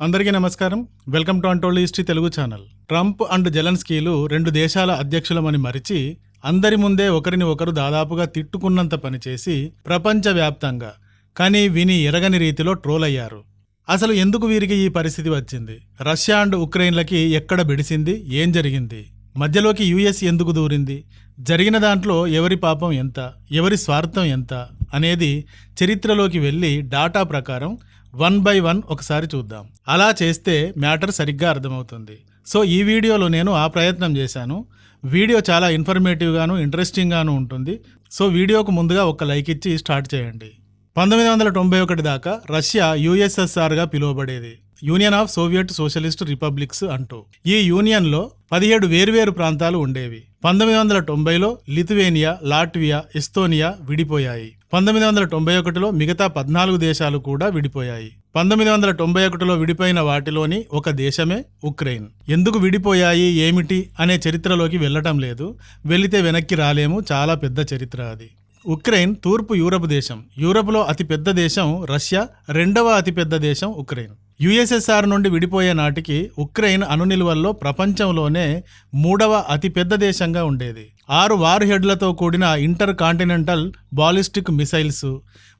అందరికీ నమస్కారం. Welcome to untold history Telugu channel. Trump and జెలెన్స్కీలు రెండు దేశాల అధ్యక్షులమని మరిచి అందరి ముందే ఒకరిని ఒకరు దాదాపుగా తిట్టుకున్నంత పనిచేసి ప్రపంచవ్యాప్తంగా కానీ విని ఎరగని రీతిలో ట్రోల్ అయ్యారు. అసలు ఎందుకు వీరికి ఈ పరిస్థితి వచ్చింది? రష్యా అండ్ ఉక్రెయిన్లకి ఎక్కడ బెడిసింది? ఏం జరిగింది? మధ్యలోకి యుఎస్ ఎందుకు దూరింది? జరిగిన దాంట్లో ఎవరి పాపం ఎంత? ఎవరి స్వార్థం ఎంత? అనేది చరిత్రలోకి వెళ్ళి డాటా ప్రకారం వన్ బై వన్ ఒకసారి చూద్దాం. అలా చేస్తే మ్యాటర్ సరిగ్గా అర్థమవుతుంది. సో ఈ వీడియోలో నేను ఆ ప్రయత్నం చేశాను. వీడియో చాలా ఇన్ఫర్మేటివ్గాను ఇంట్రెస్టింగ్గాను ఉంటుంది. సో వీడియోకు ముందుగా ఒక లైక్ ఇచ్చి స్టార్ట్ చేయండి. పంతొమ్మిది వందల తొంభై ఒకటి దాకా రష్యా యుఎస్ఎస్ఆర్గా పిలువబడేది. Union of Soviet Socialist Republics అంటూ. ఈ యూనియన్లో పదిహేడు వేర్వేరు ప్రాంతాలు ఉండేవి. పంతొమ్మిది వందల తొంభైలో లిథువేనియా లాట్వియా ఎస్తోనియా విడిపోయాయి. పంతొమ్మిది వందల తొంభై ఒకటిలో మిగతా పద్నాలుగు దేశాలు కూడా విడిపోయాయి. పంతొమ్మిది వందల తొంభై ఒకటిలో విడిపోయిన వాటిలోని ఒక దేశమే ఉక్రెయిన్. ఎందుకు విడిపోయాయి ఏమిటి అనే చరిత్రలోకి వెళ్ళటం లేదు. వెళితే వెనక్కి రాలేము చాలా పెద్ద చరిత్ర అది. ఉక్రెయిన్ తూర్పు యూరప్ దేశం. యూరప్లో అతిపెద్ద దేశం రష్యా రెండవ అతిపెద్ద దేశం ఉక్రెయిన్. యుఎస్ఎస్ఆర్ నుండి విడిపోయే నాటికి ఉక్రెయిన్ అణునిల్వల్లో ప్రపంచంలోనే మూడవ అతిపెద్ద దేశంగా ఉండేది. ఆరు వార్ హెడ్లతో కూడిన ఇంటర్ కాంటినెంటల్ బాలిస్టిక్ మిసైల్స్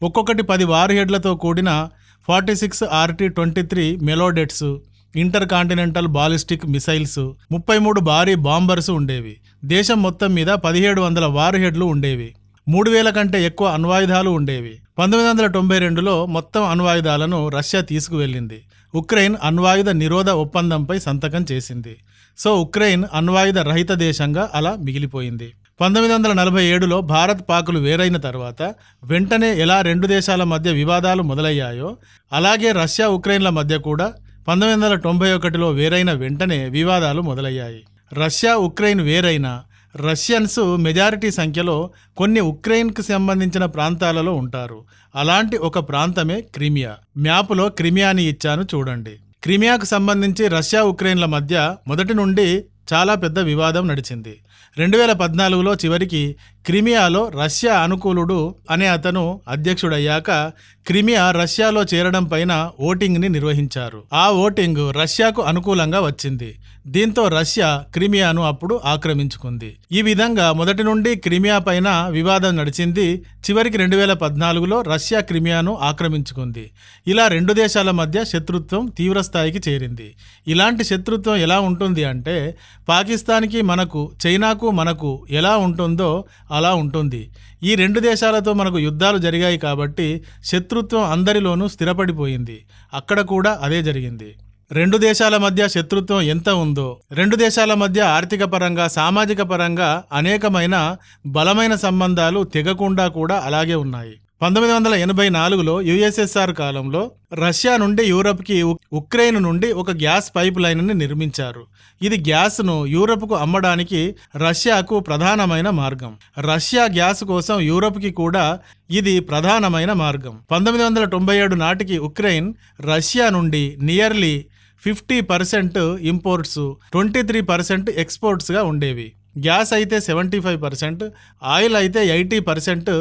ఒక్కొక్కటి పది వార్ హెడ్లతో కూడిన forty six RT twenty three Molodets intercontinental ballistic missiles ముప్పై మూడు భారీ బాంబర్స్ ఉండేవి. దేశం మొత్తం మీద పదిహేడు వందల వార్ హెడ్లు ఉండేవి. మూడు వేల కంటే ఎక్కువ అణ్వాయుధాలు ఉండేవి. పంతొమ్మిది వందల తొంభై రెండులో మొత్తం అణ్వాయుధాలను రష్యా తీసుకువెళ్ళింది. ఉక్రెయిన్ అణ్వాయుధ నిరోధ ఒప్పందంపై సంతకం చేసింది. సో ఉక్రెయిన్ అణ్వాయుధ రహిత దేశంగా అలా మిగిలిపోయింది. పంతొమ్మిది వందల నలభై ఏడులో భారత్ పాకులు వేరైన తర్వాత వెంటనే ఎలా రెండు దేశాల మధ్య వివాదాలు మొదలయ్యాయో అలాగే రష్యా ఉక్రెయిన్ల మధ్య కూడా పంతొమ్మిది వందల తొంభై ఒకటిలో వేరైన వెంటనే వివాదాలు మొదలయ్యాయి. రష్యా ఉక్రెయిన్ వేరైన రష్యన్స్ మెజారిటీ సంఖ్యలో కొన్ని ఉక్రెయిన్కు సంబంధించిన ప్రాంతాలలో ఉంటారు. అలాంటి ఒక ప్రాంతమే క్రిమియా. మ్యాప్లో క్రిమియాని ఇచ్చాను చూడండి. క్రిమియాకు సంబంధించి రష్యా ఉక్రెయిన్ల మధ్య మొదటి నుండి చాలా పెద్ద వివాదం నడిచింది. రెండు వేల పద్నాలుగులో చివరికి క్రిమియాలో రష్యా అనుకూలుడు అనే అతను అధ్యక్షుడయ్యాక క్రిమియా రష్యాలో చేరడం పైన ఓటింగ్ని నిర్వహించారు. ఆ ఓటింగ్ రష్యాకు అనుకూలంగా వచ్చింది. దీంతో రష్యా క్రిమియాను అప్పుడు ఆక్రమించుకుంది. ఈ విధంగా మొదటి నుండి క్రిమియా పైన వివాదం నడిచింది. చివరికి రెండు వేల పద్నాలుగులో రష్యా క్రిమియాను ఆక్రమించుకుంది. ఇలా రెండు దేశాల మధ్య శత్రుత్వం తీవ్రస్థాయికి చేరింది. ఇలాంటి శత్రుత్వం ఎలా ఉంటుంది అంటే పాకిస్తాన్కి మనకు చైనా చైనాకు మనకు ఎలా ఉంటుందో అలా ఉంటుంది. ఈ రెండు దేశాలతో మనకు యుద్ధాలు జరిగాయి కాబట్టి శత్రుత్వం అందరిలోనూ స్థిరపడిపోయింది. అక్కడ కూడా అదే జరిగింది. రెండు దేశాల మధ్య శత్రుత్వం ఎంత ఉందో రెండు దేశాల మధ్య ఆర్థిక పరంగా సామాజిక పరంగా అనేకమైన బలమైన సంబంధాలు తెగకుండా కూడా అలాగే ఉన్నాయి. పంతొమ్మిది వందల ఎనభై నాలుగులో యుఎస్ఎస్ఆర్ కాలంలో రష్యా నుండి యూరప్కి ఉక్రెయిన్ నుండి ఒక గ్యాస్ పైప్ లైన్ని నిర్మించారు. ఇది గ్యాస్ను యూరప్కు అమ్మడానికి రష్యాకు ప్రధానమైన మార్గం. రష్యా గ్యాస్ కోసం యూరప్కి కూడా ఇది ప్రధానమైన మార్గం. పంతొమ్మిది వందల తొంభై ఏడు నాటికి ఉక్రెయిన్ రష్యా నుండి nearly fifty percent imports twenty three percent ఎక్స్పోర్ట్స్గా ఉండేవి. గ్యాస్ అయితే సెవెంటీ ఫైవ్ పర్సెంట్ ఆయిల్ అయితే ఎయిటీ పర్సెంట్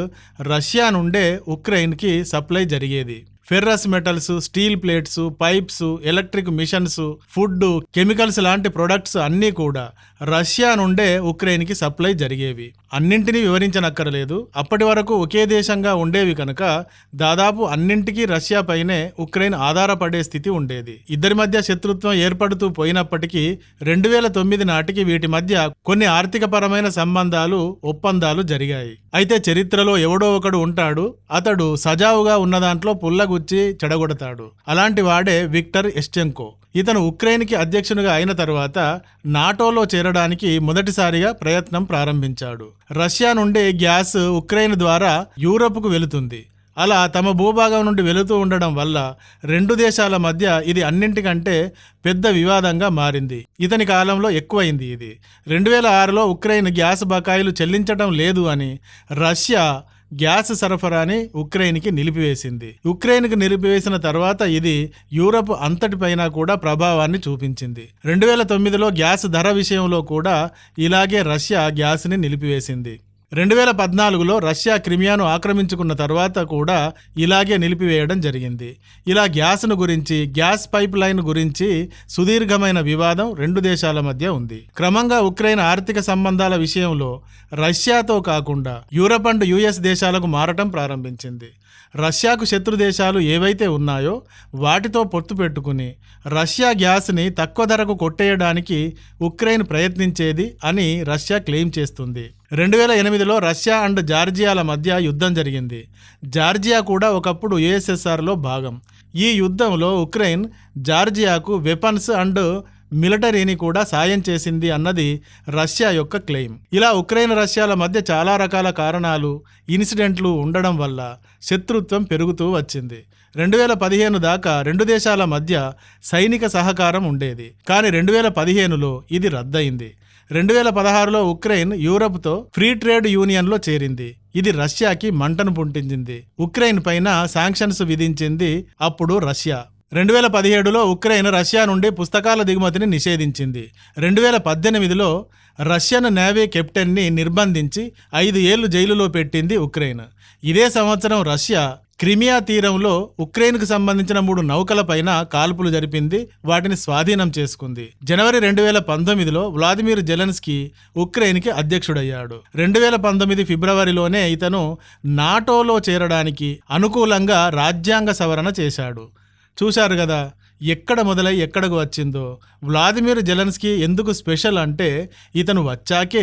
రష్యా నుండే ఉక్రెయిన్కి సప్లై జరిగేది. Ferrous metals steel plates pipes electric machines food chemicals లాంటి ప్రొడక్ట్స్ అన్నీ కూడా రష్యా నుండే ఉక్రెయిన్కి సప్లై జరిగేవి. అన్నింటినీ వివరించనక్కరలేదు. అప్పటి వరకు ఒకే దేశంగా ఉండేవి కనుక దాదాపు అన్నింటికీ రష్యా పైనే ఉక్రెయిన్ ఆధారపడే స్థితి ఉండేది. ఇద్దరి మధ్య శత్రుత్వం ఏర్పడుతూ పోయినప్పటికీ రెండు వేల తొమ్మిది నాటికి వీటి మధ్య కొన్ని ఆర్థికపరమైన సంబంధాలు ఒప్పందాలు జరిగాయి. అయితే చరిత్రలో ఎవడో ఒకడు ఉంటాడు. అతడు సజావుగా ఉన్న దాంట్లో పుల్లగుచ్చి చెడగొడతాడు. అలాంటి వాడే విక్టర్ ఎస్టెంకో ఇతను ఉక్రెయిన్కి అధ్యక్షునిగా అయిన తర్వాత నాటోలో చేరడానికి మొదటిసారిగా ప్రయత్నం ప్రారంభించాడు. రష్యా నుండి గ్యాస్ ఉక్రెయిన్ ద్వారా యూరప్కు వెళుతుంది. అలా తమ భూభాగం నుండి వెళుతూ ఉండడం వల్ల రెండు దేశాల మధ్య ఇది అన్నింటికంటే పెద్ద వివాదంగా మారింది. ఇతని కాలంలో ఎక్కువైంది ఇది. రెండు వేల ఆరులో ఉక్రెయిన్ గ్యాస్ బకాయిలు చెల్లించడం లేదు అని రష్యా గ్యాస్ సరఫరాని ఉక్రెయిన్కి నిలిపివేసింది. ఉక్రెయిన్కి నిలిపివేసిన తర్వాత ఇది యూరప్ అంతటిపైన కూడా ప్రభావాన్ని చూపించింది. రెండు వేల తొమ్మిదిలో గ్యాస్ ధర విషయంలో కూడా ఇలాగే రష్యా గ్యాస్ని నిలిపివేసింది. రెండు వేల పద్నాలుగులో రష్యా క్రిమియాను ఆక్రమించుకున్న తర్వాత కూడా ఇలాగే నిలిపివేయడం జరిగింది. ఇలా గ్యాస్ను గురించి గ్యాస్ పైప్ లైన్ గురించి సుదీర్ఘమైన వివాదం రెండు దేశాల మధ్య ఉంది. క్రమంగా ఉక్రెయిన్ ఆర్థిక సంబంధాల విషయంలో రష్యాతో కాకుండా యూరప్ అండ్ యుఎస్ దేశాలకు మారటం ప్రారంభించింది. రష్యాకు శత్రు దేశాలు ఏవైతే ఉన్నాయో వాటితో పొత్తు పెట్టుకుని రష్యా గ్యాస్ని తక్కువ ధరకు కొట్టేయడానికి ఉక్రెయిన్ ప్రయత్నించేది అని రష్యా క్లెయిమ్ చేస్తుంది. రెండు వేల ఎనిమిదిలో రష్యా అండ్ జార్జియాల మధ్య యుద్ధం జరిగింది. జార్జియా కూడా ఒకప్పుడు యుఎస్ఎస్ఆర్లో భాగం. ఈ యుద్ధంలో ఉక్రెయిన్ జార్జియాకు వెపన్స్ అండ్ మిలిటరీని కూడా సాయం చేసింది అన్నది రష్యా యొక్క క్లెయిమ్. ఇలా ఉక్రెయిన్ రష్యాల మధ్య చాలా రకాల కారణాలు ఇన్సిడెంట్లు ఉండడం వల్ల శత్రుత్వం పెరుగుతూ వచ్చింది. రెండు వేల పదిహేను దాకా రెండు దేశాల మధ్య సైనిక సహకారం ఉండేది. కానీ రెండు వేల పదిహేనులో ఇది రద్దయింది. రెండు వేల పదహారులో ఉక్రెయిన్ యూరప్తో ఫ్రీ ట్రేడ్ యూనియన్లో చేరింది. ఇది రష్యాకి మంటను పుట్టించింది. ఉక్రెయిన్ పైన శాంక్షన్స్ విధించింది అప్పుడు రష్యా. రెండు వేల పదిహేడులో ఉక్రెయిన్ రష్యా నుండి పుస్తకాల దిగుమతిని నిషేధించింది. రెండు వేల పద్దెనిమిదిలో రష్యన్ నేవీ కెప్టెన్ని నిర్బంధించి ఐదు ఏళ్ళు జైలులో పెట్టింది ఉక్రెయిన్. ఇదే సంవత్సరం రష్యా క్రిమియా తీరంలో ఉక్రెయిన్కు సంబంధించిన మూడు నౌకలపైన కాల్పులు జరిపింది వాటిని స్వాధీనం చేసుకుంది. జనవరి రెండు వేల పంతొమ్మిదిలో వ్లాదిమిర్ జెలెన్స్కీ ఉక్రెయిన్కి అధ్యక్షుడయ్యాడు. రెండు వేల పంతొమ్మిది ఫిబ్రవరిలోనే ఇతను నాటోలో చేరడానికి అనుకూలంగా రాజ్యాంగ సవరణ చేశాడు. చూశారు కదా ఎక్కడ మొదలై ఎక్కడకు వచ్చిందో? వ్లాదిమిర్ జెలెన్స్కీ ఎందుకు స్పెషల్ అంటే ఇతను వచ్చాకే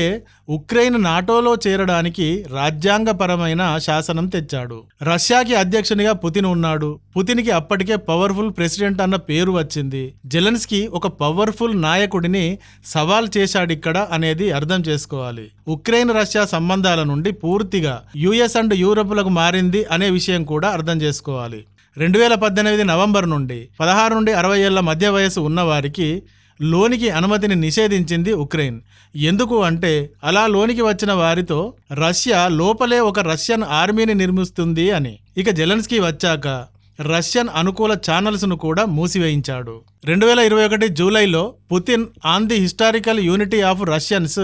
ఉక్రెయిన్ నాటోలో చేరడానికి రాజ్యాంగపరమైన శాసనం తెచ్చాడు. రష్యాకి అధ్యక్షునిగా పుతిన్ ఉన్నాడు. పుతిన్కి అప్పటికే పవర్ఫుల్ ప్రెసిడెంట్ అన్న పేరు వచ్చింది. జెలెన్స్కీ ఒక పవర్ఫుల్ నాయకుడిని సవాల్ చేశాడిక్కడ అనేది అర్థం చేసుకోవాలి. ఉక్రెయిన్ రష్యా సంబంధాల నుండి పూర్తిగా యుఎస్ అండ్ యూరప్లకు మారింది అనే విషయం కూడా అర్థం చేసుకోవాలి. రెండు వేల పద్దెనిమిది నవంబర్ నుండి పదహారు నుండి అరవై ఏళ్ళ మధ్య వయసు ఉన్నవారికి లోనికి అనుమతిని నిషేధించింది ఉక్రెయిన్. ఎందుకు అంటే అలా లోనికి వచ్చిన వారితో రష్యా లోపలే ఒక రష్యన్ ఆర్మీని నిర్మిస్తుంది అని. ఇక జెలెన్స్కీ వచ్చాక రష్యన్ అనుకూల ఛానల్స్ను కూడా మూసివేయించాడు. రెండు వేల ఇరవై ఒకటి జూలైలో Putin on the historical unity of Russians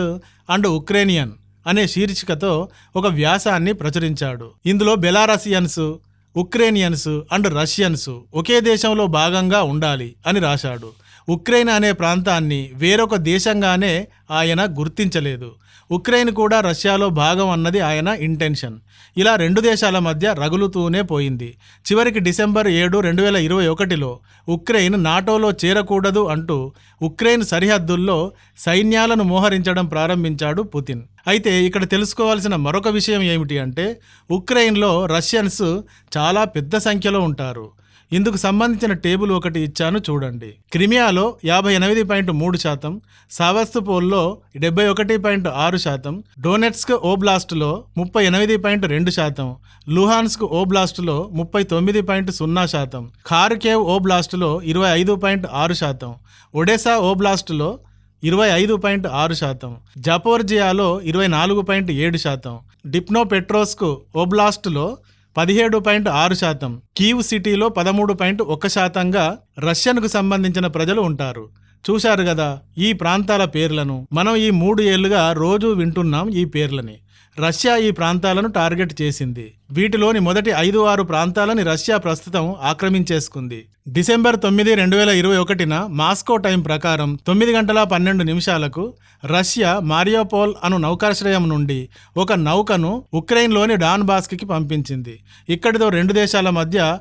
and Ukrainian అనే శీర్షికతో ఒక వ్యాసాన్ని ప్రచురించాడు. ఇందులో బెలారసియన్స్ ఉక్రేనియన్స్ అండ్ రష్యన్స్ ఒకే దేశంలో భాగంగా ఉండాలి అని రాశాడు. ఉక్రెయిన్ అనే ప్రాంతాన్ని వేరొక దేశంగానే ఆయన గుర్తించలేదు. ఉక్రెయిన్ కూడా రష్యాలో భాగం అన్నది ఆయన ఇంటెన్షన్. ఇలా రెండు దేశాల మధ్య రగులుతూనే పోయింది. చివరికి డిసెంబర్ ఏడు రెండు వేల ఇరవై ఒకటిలో ఉక్రెయిన్ నాటోలో చేరకూడదు అంటూ ఉక్రెయిన్ సరిహద్దుల్లో సైన్యాలను మోహరించడం ప్రారంభించాడు పుతిన్. అయితే ఇక్కడ తెలుసుకోవాల్సిన మరొక విషయం ఏమిటి అంటే ఉక్రెయిన్లో రష్యన్స్ చాలా పెద్ద సంఖ్యలో ఉంటారు. ఇందుకు సంబంధించిన టేబుల్ ఒకటి ఇచ్చాను చూడండి. క్రిమియాలో యాభై ఎనిమిది పాయింట్ మూడు శాతం సావస్తుపోల్లో డెబ్బై ఒకటి పాయింట్ ఆరు శాతం డోనెట్స్క్ ఓబ్లాస్ట్లో ముప్పై ఎనిమిది పాయింట్ రెండు శాతం లుహాన్స్క్ ఓబ్లాస్ట్లో ముప్పై తొమ్మిది పాయింట్ సున్నా శాతం ఖార్కేవ్ ఓబ్లాస్ట్లో ఇరవై ఐదు పాయింట్ ఆరు శాతం ఒడెసా ఓబ్లాస్ట్లో ఇరవై ఐదు పాయింట్ ఆరు శాతం జపోర్జియాలో ఇరవై నాలుగు పాయింట్ ఏడు శాతం డిప్నో పెట్రోస్క్ ఓబ్లాస్ట్లో పదిహేడు పాయింట్ ఆరు శాతం. కీవ్ సిటీలో పదమూడు పాయింట్ ఒక్క శాతంగా రష్యన్కు సంబంధించిన ప్రజలు ఉంటారు. చూశారు కదా ఈ ప్రాంతాల పేర్లను. మనం ఈ మూడు ఏళ్ళుగా రోజూ వింటున్నాం ఈ పేర్లని. రష్యా ఈ ప్రాంతాలను టార్గెట్ చేసింది. వీటిలోని మొదటి ఐదు ఆరు ప్రాంతాలని రష్యా ప్రస్తుతం ఆక్రమించేసుకుంది. డిసెంబర్ తొమ్మిది రెండు వేల ఇరవై ఒకటిన మాస్కో టైం ప్రకారం తొమ్మిది గంటల పన్నెండు నిమిషాలకు రష్యా మారియోపోల్ అను నౌకాశ్రయం నుండి ఒక నౌకను ఉక్రెయిన్లోని డాన్ బాస్క్కి పంపించింది. ఇక్కడితో రెండు దేశాల మధ్య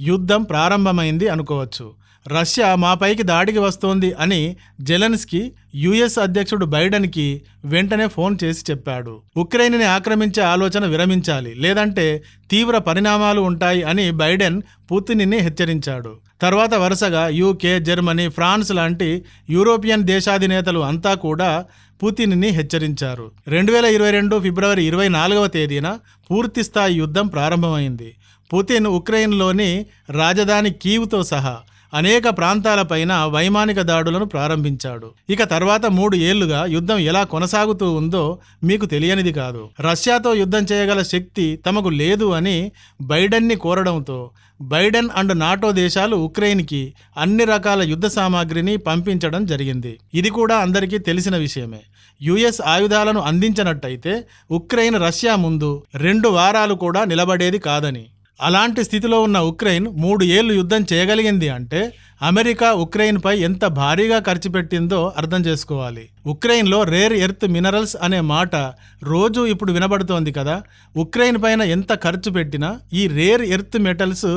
యుద్ధం ప్రారంభమైంది అనుకోవచ్చు. రష్యా మాపైకి దాడికి వస్తోంది అని జెలెన్స్కి యుఎస్ అధ్యక్షుడు బైడెన్కి వెంటనే ఫోన్ చేసి చెప్పాడు. ఉక్రెయిన్ని ఆక్రమించే ఆలోచన విరమించాలి లేదంటే తీవ్ర పరిణామాలు ఉంటాయి అని బైడెన్ పుతిన్ని హెచ్చరించాడు. తర్వాత వరుసగా యూకే జర్మనీ ఫ్రాన్స్ లాంటి యూరోపియన్ దేశాధినేతలు అంతా కూడా పుతిన్ని హెచ్చరించారు. రెండు వేల ఇరవై రెండు ఫిబ్రవరి ఇరవై నాలుగవ తేదీన పూర్తిస్థాయి యుద్ధం ప్రారంభమైంది. పుతిన్ ఉక్రెయిన్లోని రాజధాని కీవ్తో సహా అనేక ప్రాంతాలపైన వైమానిక దాడులను ప్రారంభించాడు. ఇక తర్వాత మూడు ఏళ్ళుగా యుద్ధం ఎలా కొనసాగుతూ ఉందో మీకు తెలియనిది కాదు. రష్యాతో యుద్ధం చేయగల శక్తి తమకు లేదు అని బైడెన్ని కోరడంతో బైడెన్ అండ్ నాటో దేశాలు ఉక్రెయిన్కి అన్ని రకాల యుద్ధ సామాగ్రిని పంపించడం జరిగింది. ఇది కూడా అందరికీ తెలిసిన విషయమే. యుఎస్ ఆయుధాలను అందించినట్టయితే ఉక్రెయిన్ రష్యా ముందు రెండు వారాలు కూడా నిలబడేది కాదని. అలాంటి స్థితిలో ఉన్న ఉక్రెయిన్ మూడు ఏళ్ళు యుద్ధం చేయగలిగింది అంటే అమెరికా ఉక్రెయిన్పై ఎంత భారీగా ఖర్చు పెట్టిందో అర్థం చేసుకోవాలి. ఉక్రెయిన్లో రేర్ ఎర్త్ మినరల్స్ అనే మాట రోజు ఇప్పుడు వినబడుతోంది కదా. ఉక్రెయిన్ పైన ఎంత ఖర్చు పెట్టినా ఈ రేర్ ఎర్త్ మెటల్స్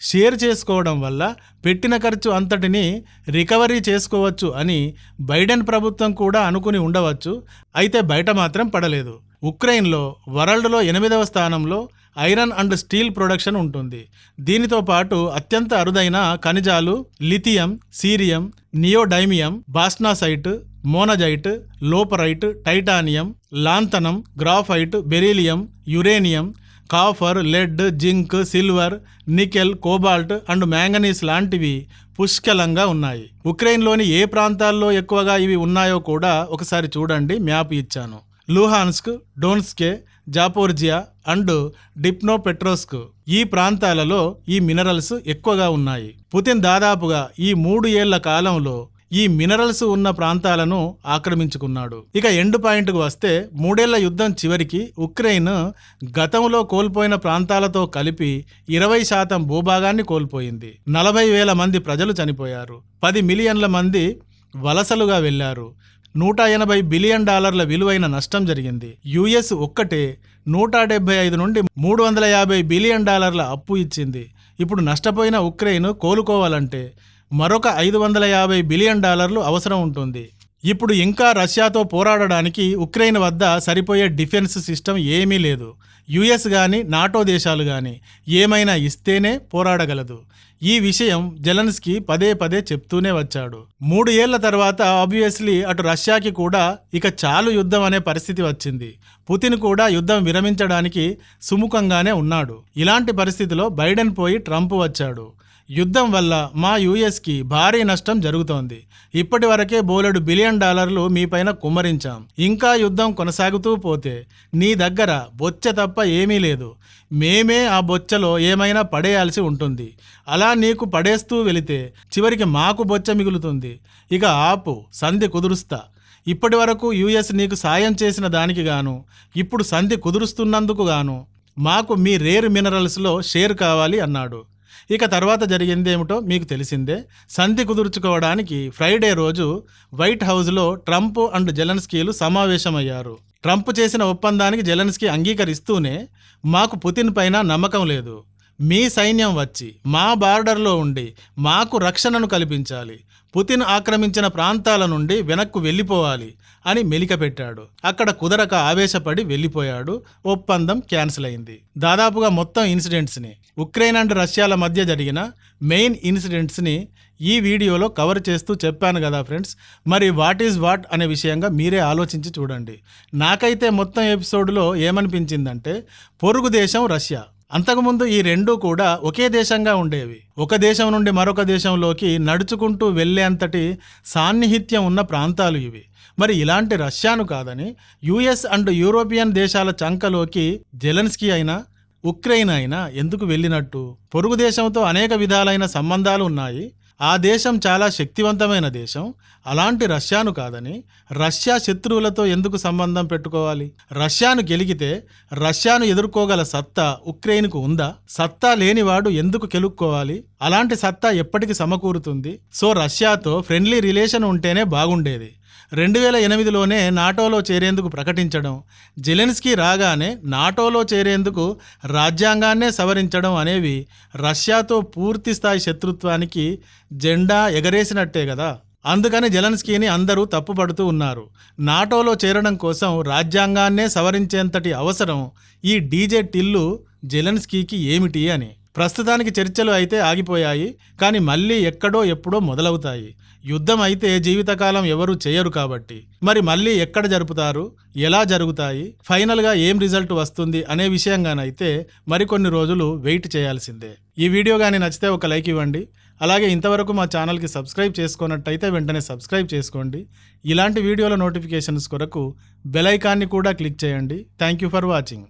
షేర్ చేసుకోవడం వల్ల పెట్టిన ఖర్చు అంతటిని రికవరీ చేసుకోవచ్చు అని బైడెన్ ప్రభుత్వం కూడా అనుకుని ఉండవచ్చు. అయితే బయట మాత్రం పడలేదు. ఉక్రెయిన్లో వరల్డ్లో ఎనిమిదవ స్థానంలో ఐరన్ అండ్ స్టీల్ ప్రొడక్షన్ ఉంటుంది. దీనితో పాటు అత్యంత అరుదైన ఖనిజాలు lithium cerium neodymium bastnasite monazite loparite titanium lanthanum graphite beryllium uranium copper lead zinc silver nickel cobalt and manganese లాంటివి పుష్కలంగా ఉన్నాయి. ఉక్రెయిన్లోని ఏ ప్రాంతాల్లో ఎక్కువగా ఇవి ఉన్నాయో కూడా ఒకసారి చూడండి మ్యాప్ ఇచ్చాను. లూహాన్స్క్ డోన్స్కే జాపోర్జియా అండ్ డిప్నోపెట్రోస్క్ ఈ ప్రాంతాలలో ఈ మినరల్స్ ఎక్కువగా ఉన్నాయి. పుతిన్ దాదాపుగా ఈ మూడు ఏళ్ళ కాలంలో ఈ మినరల్స్ ఉన్న ప్రాంతాలను ఆక్రమించుకున్నాడు. ఇక ఎండ్ పాయింట్కు వస్తే మూడేళ్ళ యుద్ధం చివరికి ఉక్రెయిన్ గతంలో కోల్పోయిన ప్రాంతాలతో కలిపి ఇరవై శాతం భూభాగాన్ని కోల్పోయింది. నలభై వేల మంది ప్రజలు చనిపోయారు. పది మిలియన్ల మంది వలసలుగా వెళ్ళారు నూట ఎనభై బిలియన్ డాలర్ల విలువైన నష్టం జరిగింది. యుఎస్ ఒక్కటే నూట డెబ్బై ఐదు నుండి మూడు వందల యాభై బిలియన్ డాలర్ల అప్పు ఇచ్చింది. ఇప్పుడు నష్టపోయిన ఉక్రెయిన్ కోలుకోవాలంటే మరొక ఐదు వందల యాభై బిలియన్ డాలర్లు అవసరం ఉంటుంది. ఇప్పుడు ఇంకా రష్యాతో పోరాడడానికి ఉక్రెయిన్ వద్ద సరిపోయే డిఫెన్స్ సిస్టమ్ ఏమీ లేదు. యుఎస్ కానీ నాటో దేశాలు కానీ ఏమైనా ఇస్తేనే పోరాడగలదు. ఈ విషయం జెలన్స్కి పదే పదే చెప్తూనే వచ్చాడు. మూడు ఏళ్ళ తర్వాత ఆబ్వియస్లీ అటు రష్యాకి కూడా ఇక చాలు యుద్ధం అనే పరిస్థితి వచ్చింది. పుతిన్ కూడా యుద్ధం విరమించడానికి సుముఖంగానే ఉన్నాడు. ఇలాంటి పరిస్థితిలో బైడెన్ పోయి ట్రంప్ వచ్చాడు. యుద్ధం వల్ల మా యూఎస్కి భారీ నష్టం జరుగుతోంది. ఇప్పటి వరకే బోలెడు బిలియన్ డాలర్లు మీపైన కుమ్మరించాం. ఇంకా యుద్ధం కొనసాగుతూ పోతే నీ దగ్గర బొచ్చ తప్ప ఏమీ లేదు. మేమే ఆ బొచ్చలో ఏమైనా పడేయాల్సి ఉంటుంది. అలా నీకు పడేస్తూ వెళితే చివరికి మాకు బొచ్చ మిగులుతుంది. ఇక ఆపు సంధి కుదురుస్తా. ఇప్పటి వరకు యుఎస్ నీకు సాయం చేసిన దానికి గాను ఇప్పుడు సంధి కుదురుస్తున్నందుకు గాను మాకు మీ రేర్ మినరల్స్లో షేర్ కావాలి అన్నాడు. ఇక తర్వాత జరిగిందేమిటో మీకు తెలిసిందే. సంధి కుదుర్చుకోవడానికి ఫ్రైడే రోజు వైట్ హౌస్లో ట్రంప్ అండ్ జెలెన్స్కీలు సమావేశమయ్యారు. ట్రంప్ చేసిన ఒప్పందానికి జెలెన్స్కీ అంగీకరిస్తూనే మాకు పుతిన్ పైన నమ్మకం లేదు. మీ సైన్యం వచ్చి మా బార్డర్లో ఉండి మాకు రక్షణను కల్పించాలి. పుతిన్ ఆక్రమించిన ప్రాంతాల నుండి వెనక్కు వెళ్ళిపోవాలి అని మెలికపెట్టాడు అక్కడ కుదరక ఆవేశపడి వెళ్ళిపోయాడు. ఒప్పందం క్యాన్సిల్ అయింది. దాదాపుగా మొత్తం ఇన్సిడెంట్స్ని ఉక్రెయిన్ అండ్ రష్యాల మధ్య జరిగిన మెయిన్ ఇన్సిడెంట్స్ని ఈ వీడియోలో కవర్ చేస్తూ చెప్పాను కదా ఫ్రెండ్స్. మరి వాట్ ఈజ్ వాట్ అనే విషయంగా మీరే ఆలోచించి చూడండి. నాకైతే మొత్తం ఎపిసోడ్లో ఏమనిపించిందంటే పొరుగు దేశం రష్యా. అంతకుముందు ఈ రెండూ కూడా ఒకే దేశంగా ఉండేవి. ఒక దేశం నుండి మరొక దేశంలోకి నడుచుకుంటూ వెళ్ళేంతటి సాన్నిహిత్యం ఉన్న ప్రాంతాలు ఇవి. మరి ఇలాంటి రష్యాను కాదని యుఎస్ అండ్ యూరోపియన్ దేశాల చంకలోకి జెలెన్స్కీ అయినా ఉక్రెయిన్ అయినా ఎందుకు వెళ్ళినట్టు? పొరుగు దేశంతో అనేక విధాలైన సంబంధాలు ఉన్నాయి. ఆ దేశం చాలా శక్తివంతమైన దేశం. అలాంటి రష్యాను కాదని రష్యా శత్రువులతో ఎందుకు సంబంధం పెట్టుకోవాలి? రష్యాను గెలిగితే రష్యాను ఎదుర్కోగల సత్తా ఉక్రెయిన్కు ఉందా? సత్తా లేనివాడు ఎందుకు గెలుక్కోవాలి అలాంటి సత్తా ఎప్పటికి సమకూరుతుంది? సో రష్యాతో ఫ్రెండ్లీ రిలేషన్ ఉంటేనే బాగుండేది. రెండు వేల ఎనిమిదిలోనే నాటోలో చేరేందుకు ప్రకటించడం జెలెన్స్కీ రాగానే నాటోలో చేరేందుకు రాజ్యాంగాన్నే సవరించడం అనేవి రష్యాతో పూర్తి స్థాయి శత్రుత్వానికి జెండా ఎగరేసినట్టే కదా అందుకని జెలెన్స్కీని అందరూ తప్పుపడుతూ ఉన్నారు. నాటోలో చేరడం కోసం రాజ్యాంగాన్నే సవరించేంతటి అవసరం ఈ డీజే టిల్లు జెలెన్స్కీకి ఏమిటి అని. ప్రస్తుతానికి చర్చలు అయితే ఆగిపోయాయి కానీ మళ్ళీ ఎక్కడో ఎప్పుడో మొదలవుతాయి. యుద్ధం అయితే జీవితకాలం ఎవరు చేయరు కాబట్టి. మరి మళ్ళీ ఎక్కడ జరుపుతారు? ఎలా జరుగుతాయి? ఫైనల్గా ఏం రిజల్ట్ వస్తుంది అనే విషయంగానైతే మరికొన్ని రోజులు వెయిట్ చేయాల్సిందే. ఈ వీడియో కానీ నచ్చితే ఒక లైక్ ఇవ్వండి. అలాగే ఇంతవరకు మా ఛానల్కి సబ్స్క్రైబ్ చేసుకున్నట్టయితే వెంటనే సబ్స్క్రైబ్ చేసుకోండి. ఇలాంటి వీడియోల నోటిఫికేషన్స్ కొరకు బెల్ ఐకాన్ని కూడా క్లిక్ చేయండి. Thank you for watching.